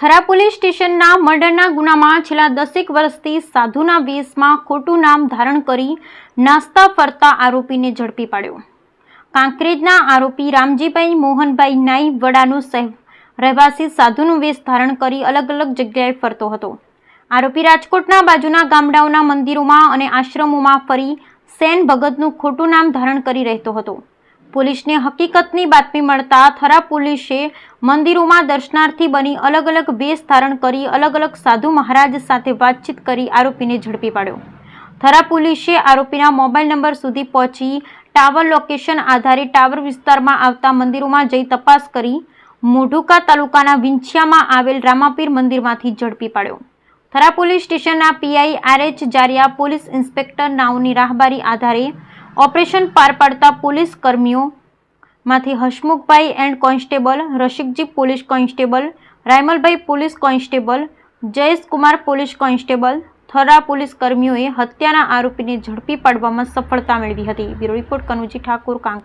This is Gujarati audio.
થરા પોલીસ સ્ટેશનના મર્ડરના ગુનામાં છેલ્લા દસેક વર્ષથી સાધુના વેશમાં ખોટું નામ ધારણ કરી નાસ્તા ફરતા આરોપીને ઝડપી પાડ્યો. કાંકરેજના આરોપી રામજીભાઈ મોહનભાઈ નાઈ વડાનું સહ રહેવાસી સાધુનું વેશ ધારણ કરી અલગ અલગ જગ્યાએ ફરતો હતો. આરોપી રાજકોટના બાજુના ગામડાઓના મંદિરોમાં અને આશ્રમોમાં ફરી સેન ભગતનું ખોટું નામ ધારણ કરી રહેતો હતો. પોલીસને હકીકતની બાતમી મળતા થરા પોલીસે મંદિરોમાં દર્શનાર્થી બની અલગ અલગ વેશ ધારણ કરી અલગ અલગ સાધુ મહારાજ સાથે વાતચીત કરી આરોપીને ઝડપી પાડ્યો. થરા પોલીસે આરોપીના મોબાઈલ નંબર સુધી પહોંચી ટાવર લોકેશન આધારે ટાવર વિસ્તારમાં આવતા મંદિરોમાં જઈ તપાસ કરી મોઢુકા તાલુકાના વિંછિયામાં આવેલ રામાપીર મંદિરમાંથી ઝડપી પાડ્યો. થરા પોલીસ સ્ટેશનના PI R H Jariya police inspector નાઓની રાહબારી આધારે ઓપરેશન પાર પાડતા police કર્મીઓમાંથી Hasmukhbhai and constable, Rasikji police constable, Raymalbhai police constable, Jayeshkumar police constable, Thara police કર્મીઓએ હત્યાના આરોપીને ઝડપી પાડવામાં સફળતા મેળવી હતી. બ્યુરો રિપોર્ટ કનુજી ઠાકોર કાંક